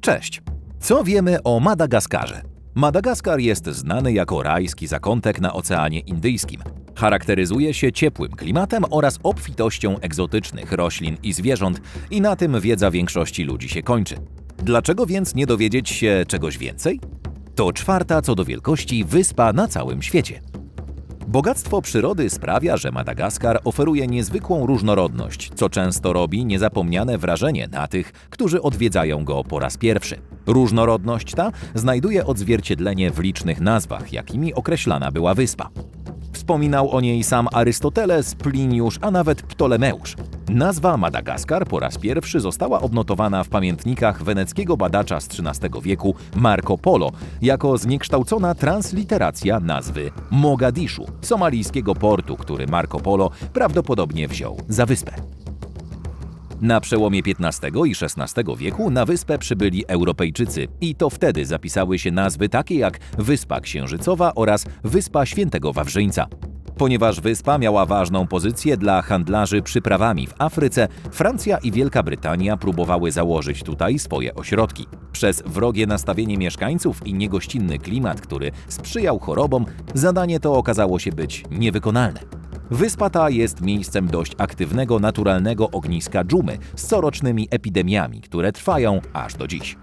Cześć! Co wiemy o Madagaskarze? Madagaskar jest znany jako rajski zakątek na Oceanie Indyjskim. Charakteryzuje się ciepłym klimatem oraz obfitością egzotycznych roślin i zwierząt i na tym wiedza większości ludzi się kończy. Dlaczego więc nie dowiedzieć się czegoś więcej? To czwarta co do wielkości wyspa na całym świecie. Bogactwo przyrody sprawia, że Madagaskar oferuje niezwykłą różnorodność, co często robi niezapomniane wrażenie na tych, którzy odwiedzają go po raz pierwszy. Różnorodność ta znajduje odzwierciedlenie w licznych nazwach, jakimi określana była wyspa. Wspominał o niej sam Arystoteles, Pliniusz, a nawet Ptolemeusz. Nazwa Madagaskar po raz pierwszy została odnotowana w pamiętnikach weneckiego badacza z XIII wieku Marco Polo jako zniekształcona transliteracja nazwy Mogadiszu, somalijskiego portu, który Marco Polo prawdopodobnie wziął za wyspę. Na przełomie XV i XVI wieku na wyspę przybyli Europejczycy i to wtedy zapisały się nazwy takie jak Wyspa Księżycowa oraz Wyspa Świętego Wawrzyńca. Ponieważ wyspa miała ważną pozycję dla handlarzy przyprawami w Afryce, Francja i Wielka Brytania próbowały założyć tutaj swoje ośrodki. Przez wrogie nastawienie mieszkańców i niegościnny klimat, który sprzyjał chorobom, zadanie to okazało się być niewykonalne. Wyspa ta jest miejscem dość aktywnego naturalnego ogniska dżumy z corocznymi epidemiami, które trwają aż do dziś.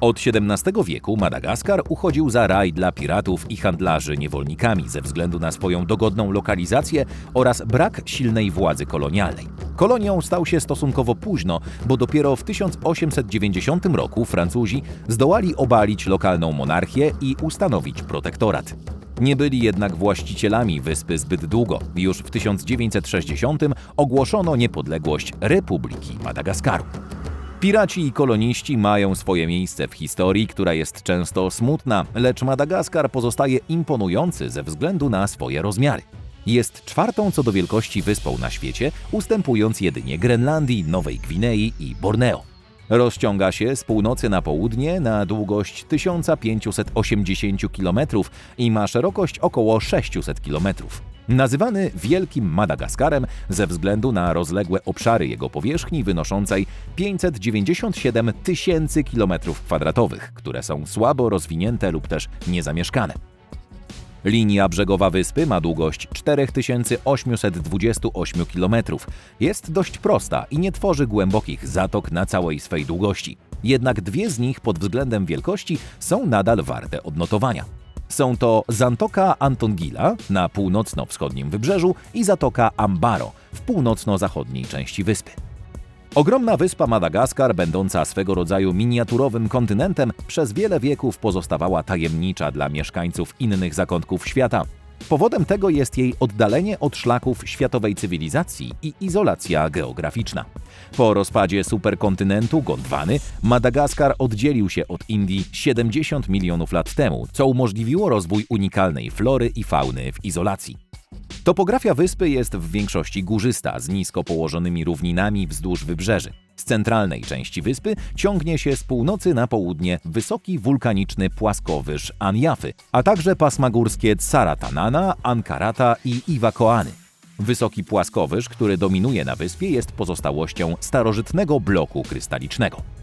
Od XVII wieku Madagaskar uchodził za raj dla piratów i handlarzy niewolnikami ze względu na swoją dogodną lokalizację oraz brak silnej władzy kolonialnej. Kolonią stał się stosunkowo późno, bo dopiero w 1890 roku Francuzi zdołali obalić lokalną monarchię i ustanowić protektorat. Nie byli jednak właścicielami wyspy zbyt długo. Już w 1960 ogłoszono niepodległość Republiki Madagaskaru. Piraci i koloniści mają swoje miejsce w historii, która jest często smutna, lecz Madagaskar pozostaje imponujący ze względu na swoje rozmiary. Jest czwartą co do wielkości wyspą na świecie, ustępując jedynie Grenlandii, Nowej Gwinei i Borneo. Rozciąga się z północy na południe na długość 1580 km i ma szerokość około 600 km. Nazywany Wielkim Madagaskarem ze względu na rozległe obszary jego powierzchni wynoszącej 597 tysięcy kilometrów kwadratowych, które są słabo rozwinięte lub też niezamieszkane. Linia brzegowa wyspy ma długość 4828 km. Jest dość prosta i nie tworzy głębokich zatok na całej swej długości. Jednak dwie z nich pod względem wielkości są nadal warte odnotowania. Są to Zantoka Antongila na północno-wschodnim wybrzeżu i Zatoka Ambaro w północno-zachodniej części wyspy. Ogromna wyspa Madagaskar, będąca swego rodzaju miniaturowym kontynentem, przez wiele wieków pozostawała tajemnicza dla mieszkańców innych zakątków świata. Powodem tego jest jej oddalenie od szlaków światowej cywilizacji i izolacja geograficzna. Po rozpadzie superkontynentu Gondwany, Madagaskar oddzielił się od Indii 70 milionów lat temu, co umożliwiło rozwój unikalnej flory i fauny w izolacji. Topografia wyspy jest w większości górzysta, z nisko położonymi równinami wzdłuż wybrzeży. Z centralnej części wyspy ciągnie się z północy na południe wysoki wulkaniczny płaskowyż Anjafy, a także pasma górskie Tsaratanana, Ankarata i Iwakoany. Wysoki płaskowyż, który dominuje na wyspie, jest pozostałością starożytnego bloku krystalicznego.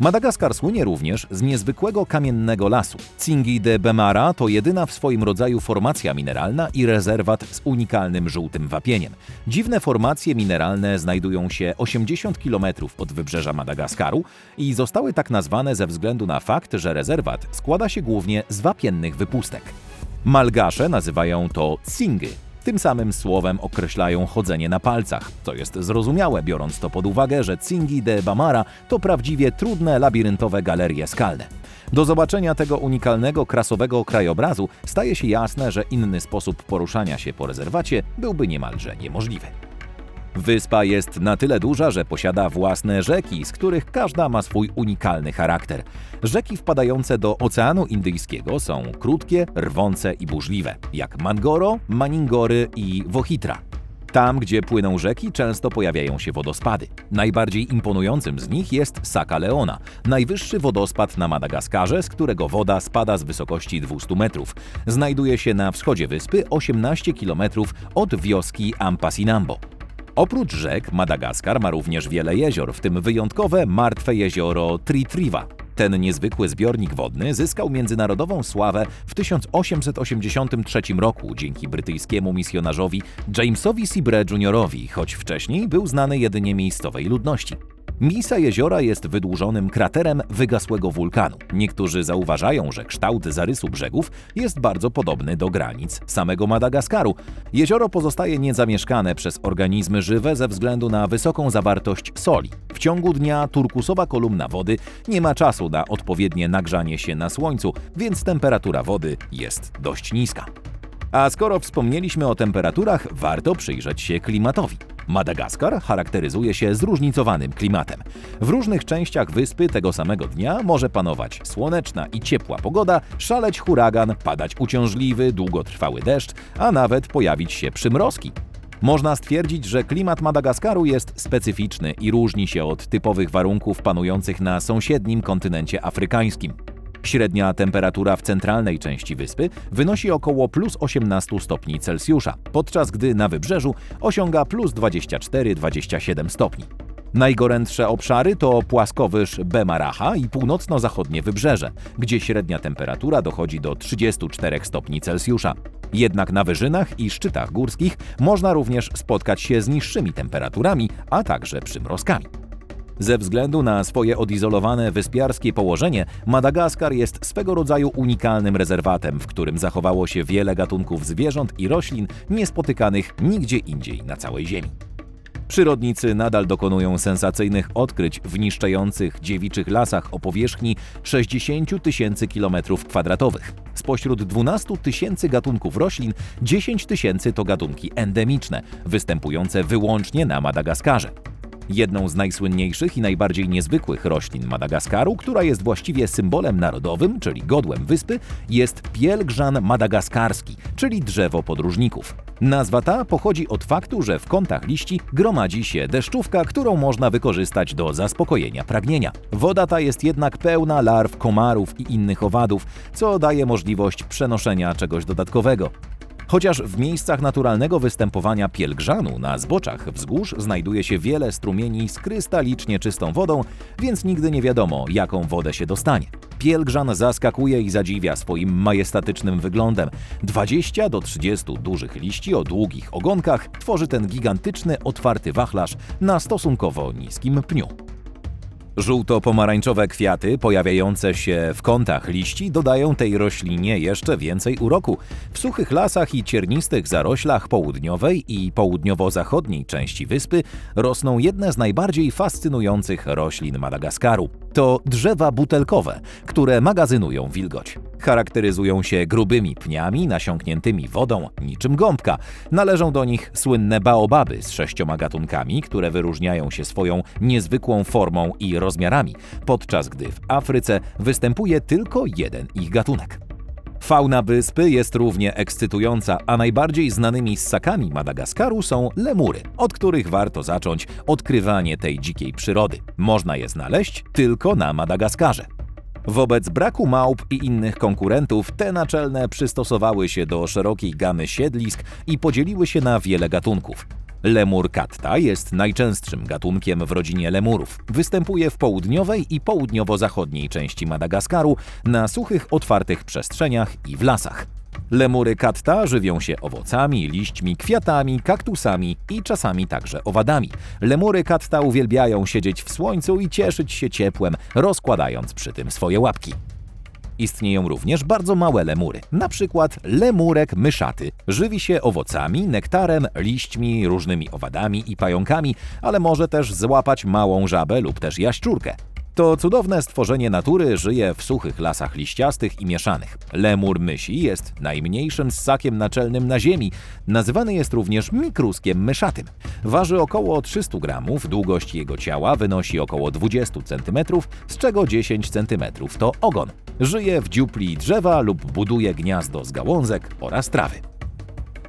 Madagaskar słynie również z niezwykłego kamiennego lasu. Tsingi de Bemara to jedyna w swoim rodzaju formacja mineralna i rezerwat z unikalnym żółtym wapieniem. Dziwne formacje mineralne znajdują się 80 km od wybrzeża Madagaskaru i zostały tak nazwane ze względu na fakt, że rezerwat składa się głównie z wapiennych wypustek. Malgasze nazywają to tsingy, tym samym słowem określają chodzenie na palcach, co jest zrozumiałe, biorąc to pod uwagę, że Tsingi de Bamara to prawdziwie trudne, labiryntowe galerie skalne. Do zobaczenia tego unikalnego, krasowego krajobrazu staje się jasne, że inny sposób poruszania się po rezerwacie byłby niemalże niemożliwy. Wyspa jest na tyle duża, że posiada własne rzeki, z których każda ma swój unikalny charakter. Rzeki wpadające do Oceanu Indyjskiego są krótkie, rwące i burzliwe, jak Mangoro, Maningory i Wohitra. Tam, gdzie płyną rzeki, często pojawiają się wodospady. Najbardziej imponującym z nich jest Saka Leona, najwyższy wodospad na Madagaskarze, z którego woda spada z wysokości 200 metrów. Znajduje się na wschodzie wyspy 18 km od wioski Ampasinambo. Oprócz rzek, Madagaskar ma również wiele jezior, w tym wyjątkowe martwe jezioro Tritriva. Ten niezwykły zbiornik wodny zyskał międzynarodową sławę w 1883 roku dzięki brytyjskiemu misjonarzowi Jamesowi Seabre Jr., choć wcześniej był znany jedynie miejscowej ludności. Misa jeziora jest wydłużonym kraterem wygasłego wulkanu. Niektórzy zauważają, że kształt zarysu brzegów jest bardzo podobny do granic samego Madagaskaru. Jezioro pozostaje niezamieszkane przez organizmy żywe ze względu na wysoką zawartość soli. W ciągu dnia turkusowa kolumna wody nie ma czasu na odpowiednie nagrzanie się na słońcu, więc temperatura wody jest dość niska. A skoro wspomnieliśmy o temperaturach, warto przyjrzeć się klimatowi. Madagaskar charakteryzuje się zróżnicowanym klimatem. W różnych częściach wyspy tego samego dnia może panować słoneczna i ciepła pogoda, szaleć huragan, padać uciążliwy, długotrwały deszcz, a nawet pojawić się przymrozki. Można stwierdzić, że klimat Madagaskaru jest specyficzny i różni się od typowych warunków panujących na sąsiednim kontynencie afrykańskim. Średnia temperatura w centralnej części wyspy wynosi około plus 18 stopni Celsjusza, podczas gdy na wybrzeżu osiąga plus 24-27 stopni. Najgorętsze obszary to płaskowyż Bemaraha i północno-zachodnie wybrzeże, gdzie średnia temperatura dochodzi do 34 stopni Celsjusza. Jednak na wyżynach i szczytach górskich można również spotkać się z niższymi temperaturami, a także przymrozkami. Ze względu na swoje odizolowane wyspiarskie położenie, Madagaskar jest swego rodzaju unikalnym rezerwatem, w którym zachowało się wiele gatunków zwierząt i roślin niespotykanych nigdzie indziej na całej Ziemi. Przyrodnicy nadal dokonują sensacyjnych odkryć w niszczących dziewiczych lasach o powierzchni 60 tysięcy kilometrów kwadratowych. Spośród 12 tysięcy gatunków roślin 10 tysięcy to gatunki endemiczne, występujące wyłącznie na Madagaskarze. Jedną z najsłynniejszych i najbardziej niezwykłych roślin Madagaskaru, która jest właściwie symbolem narodowym, czyli godłem wyspy, jest pielgrzan madagaskarski, czyli drzewo podróżników. Nazwa ta pochodzi od faktu, że w kątach liści gromadzi się deszczówka, którą można wykorzystać do zaspokojenia pragnienia. Woda ta jest jednak pełna larw, komarów i innych owadów, co daje możliwość przenoszenia czegoś dodatkowego. Chociaż w miejscach naturalnego występowania pielgrzanu na zboczach wzgórz znajduje się wiele strumieni z krystalicznie czystą wodą, więc nigdy nie wiadomo, jaką wodę się dostanie. Pielgrzan zaskakuje i zadziwia swoim majestatycznym wyglądem. 20 do 30 dużych liści o długich ogonkach tworzy ten gigantyczny, otwarty wachlarz na stosunkowo niskim pniu. Żółto-pomarańczowe kwiaty pojawiające się w kątach liści dodają tej roślinie jeszcze więcej uroku. W suchych lasach i ciernistych zaroślach południowej i południowo-zachodniej części wyspy rosną jedne z najbardziej fascynujących roślin Madagaskaru. To drzewa butelkowe, które magazynują wilgoć. Charakteryzują się grubymi pniami nasiąkniętymi wodą, niczym gąbka. Należą do nich słynne baobaby z sześcioma gatunkami, które wyróżniają się swoją niezwykłą formą i rozmiarami, podczas gdy w Afryce występuje tylko jeden ich gatunek. Fauna wyspy jest równie ekscytująca, a najbardziej znanymi ssakami Madagaskaru są lemury, od których warto zacząć odkrywanie tej dzikiej przyrody. Można je znaleźć tylko na Madagaskarze. Wobec braku małp i innych konkurentów, te naczelne przystosowały się do szerokiej gamy siedlisk i podzieliły się na wiele gatunków. Lemur katta jest najczęstszym gatunkiem w rodzinie lemurów. Występuje w południowej i południowo-zachodniej części Madagaskaru, na suchych, otwartych przestrzeniach i w lasach. Lemury katta żywią się owocami, liśćmi, kwiatami, kaktusami i czasami także owadami. Lemury katta uwielbiają siedzieć w słońcu i cieszyć się ciepłem, rozkładając przy tym swoje łapki. Istnieją również bardzo małe lemury, na przykład lemurek myszaty. Żywi się owocami, nektarem, liśćmi, różnymi owadami i pająkami, ale może też złapać małą żabę lub też jaśczurkę. To cudowne stworzenie natury żyje w suchych lasach liściastych i mieszanych. Lemur mysi jest najmniejszym ssakiem naczelnym na Ziemi. Nazywany jest również mikruskiem myszatym. Waży około 300 gramów, długość jego ciała wynosi około 20 cm, z czego 10 cm to ogon. Żyje w dziupli drzewa lub buduje gniazdo z gałązek oraz trawy.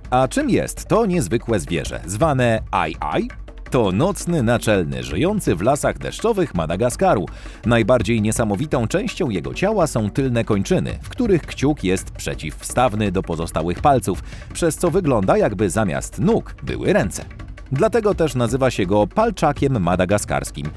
A czym jest to niezwykłe zwierzę, zwane ai-ai? To nocny naczelny, żyjący w lasach deszczowych Madagaskaru. Najbardziej niesamowitą częścią jego ciała są tylne kończyny, w których kciuk jest przeciwstawny do pozostałych palców, przez co wygląda jakby zamiast nóg były ręce. Dlatego też nazywa się go palczakiem madagaskarskim.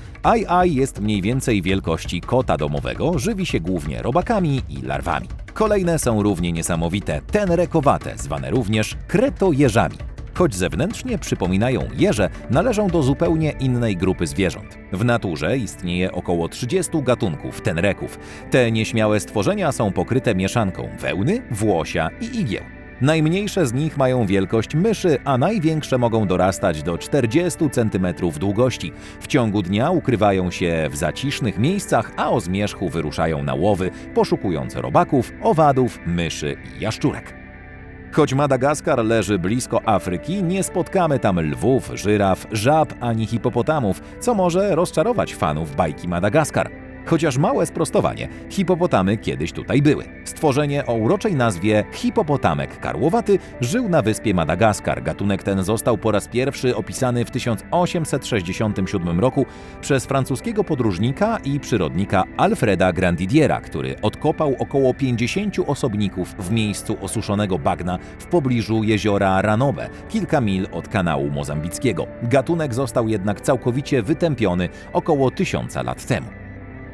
Ai jest mniej więcej wielkości kota domowego, żywi się głównie robakami i larwami. Kolejne są równie niesamowite, tenrekowate, zwane również kretojeżami. Choć zewnętrznie przypominają jeże, należą do zupełnie innej grupy zwierząt. W naturze istnieje około 30 gatunków tenreków. Te nieśmiałe stworzenia są pokryte mieszanką wełny, włosia i igieł. Najmniejsze z nich mają wielkość myszy, a największe mogą dorastać do 40 cm długości. W ciągu dnia ukrywają się w zacisznych miejscach, a o zmierzchu wyruszają na łowy, poszukując robaków, owadów, myszy i jaszczurek. Choć Madagaskar leży blisko Afryki, nie spotkamy tam lwów, żyraf, żab ani hipopotamów, co może rozczarować fanów bajki Madagaskar. Chociaż małe sprostowanie, hipopotamy kiedyś tutaj były. Stworzenie o uroczej nazwie hipopotamek karłowaty żył na wyspie Madagaskar. Gatunek ten został po raz pierwszy opisany w 1867 roku przez francuskiego podróżnika i przyrodnika Alfreda Grandidiera, który odkopał około 50 osobników w miejscu osuszonego bagna w pobliżu jeziora Ranobe, kilka mil od kanału mozambickiego. Gatunek został jednak całkowicie wytępiony około tysiąca lat temu.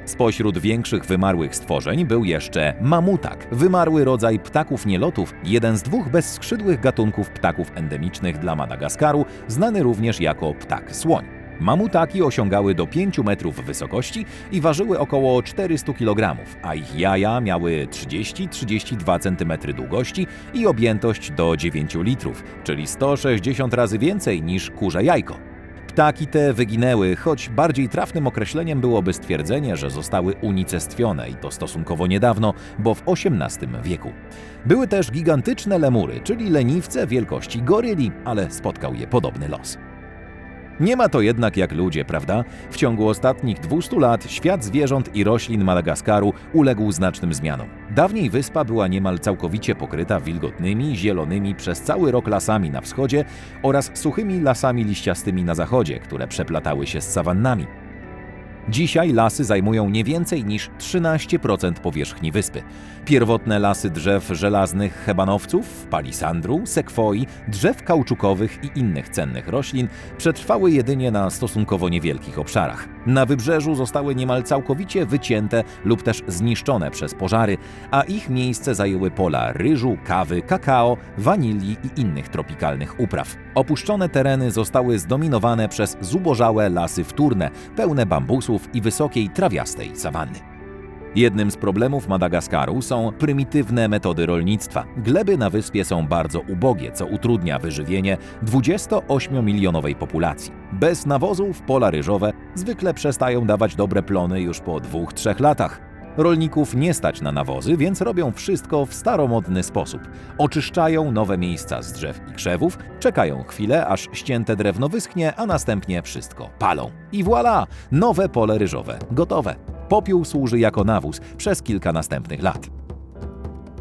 Spośród większych wymarłych stworzeń był jeszcze mamutak, wymarły rodzaj ptaków nielotów, jeden z dwóch bezskrzydłych gatunków ptaków endemicznych dla Madagaskaru, znany również jako ptak słoń. Mamutaki osiągały do 5 metrów wysokości i ważyły około 400 kg, a ich jaja miały 30-32 cm długości i objętość do 9 litrów, czyli 160 razy więcej niż kurze jajko. Ptaki te wyginęły, choć bardziej trafnym określeniem byłoby stwierdzenie, że zostały unicestwione i to stosunkowo niedawno, bo w XVIII wieku. Były też gigantyczne lemury, czyli leniwce wielkości goryli, ale spotkał je podobny los. Nie ma to jednak jak ludzie, prawda? W ciągu ostatnich 200 lat świat zwierząt i roślin Madagaskaru uległ znacznym zmianom. Dawniej wyspa była niemal całkowicie pokryta wilgotnymi, zielonymi przez cały rok lasami na wschodzie oraz suchymi lasami liściastymi na zachodzie, które przeplatały się z sawannami. Dzisiaj lasy zajmują nie więcej niż 13% powierzchni wyspy. Pierwotne lasy drzew żelaznych hebanowców, palisandru, sekwoi, drzew kauczukowych i innych cennych roślin przetrwały jedynie na stosunkowo niewielkich obszarach. Na wybrzeżu zostały niemal całkowicie wycięte lub też zniszczone przez pożary, a ich miejsce zajęły pola ryżu, kawy, kakao, wanilii i innych tropikalnych upraw. Opuszczone tereny zostały zdominowane przez zubożałe lasy wtórne, pełne bambusów i wysokiej trawiastej sawanny. Jednym z problemów Madagaskaru są prymitywne metody rolnictwa. Gleby na wyspie są bardzo ubogie, co utrudnia wyżywienie 28-milionowej populacji. Bez nawozów pola ryżowe zwykle przestają dawać dobre plony już po 2-3 latach. Rolników nie stać na nawozy, więc robią wszystko w staromodny sposób. Oczyszczają nowe miejsca z drzew i krzewów, czekają chwilę, aż ścięte drewno wyschnie, a następnie wszystko palą. I voilà! Nowe pole ryżowe, gotowe. Popiół służy jako nawóz przez kilka następnych lat.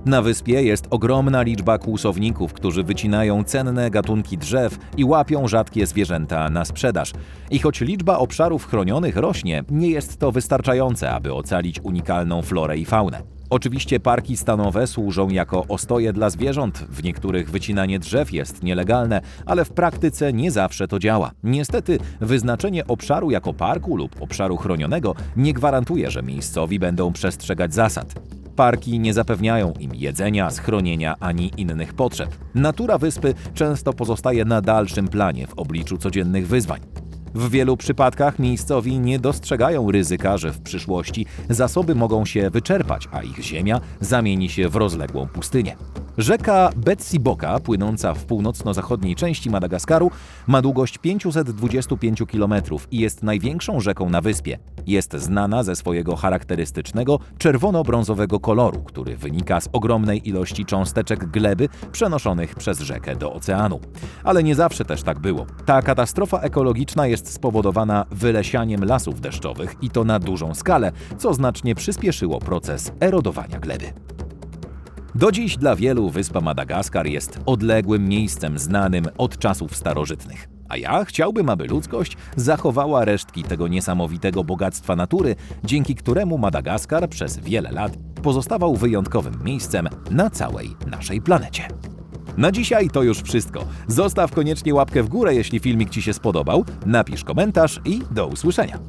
Na wyspie jest ogromna liczba kłusowników, którzy wycinają cenne gatunki drzew i łapią rzadkie zwierzęta na sprzedaż. I choć liczba obszarów chronionych rośnie, nie jest to wystarczające, aby ocalić unikalną florę i faunę. Oczywiście parki stanowe służą jako ostoje dla zwierząt. W niektórych wycinanie drzew jest nielegalne, ale w praktyce nie zawsze to działa. Niestety, wyznaczenie obszaru jako parku lub obszaru chronionego nie gwarantuje, że miejscowi będą przestrzegać zasad. Parki nie zapewniają im jedzenia, schronienia ani innych potrzeb. Natura wyspy często pozostaje na dalszym planie w obliczu codziennych wyzwań. W wielu przypadkach miejscowi nie dostrzegają ryzyka, że w przyszłości zasoby mogą się wyczerpać, a ich ziemia zamieni się w rozległą pustynię. Rzeka Betsiboka, płynąca w północno-zachodniej części Madagaskaru, ma długość 525 km i jest największą rzeką na wyspie. Jest znana ze swojego charakterystycznego czerwono-brązowego koloru, który wynika z ogromnej ilości cząsteczek gleby przenoszonych przez rzekę do oceanu. Ale nie zawsze też tak było. Ta katastrofa ekologiczna jest spowodowana wylesianiem lasów deszczowych i to na dużą skalę, co znacznie przyspieszyło proces erodowania gleby. Do dziś dla wielu wyspa Madagaskar jest odległym miejscem znanym od czasów starożytnych. A ja chciałbym, aby ludzkość zachowała resztki tego niesamowitego bogactwa natury, dzięki któremu Madagaskar przez wiele lat pozostawał wyjątkowym miejscem na całej naszej planecie. Na dzisiaj to już wszystko. Zostaw koniecznie łapkę w górę, jeśli filmik Ci się spodobał, napisz komentarz i do usłyszenia.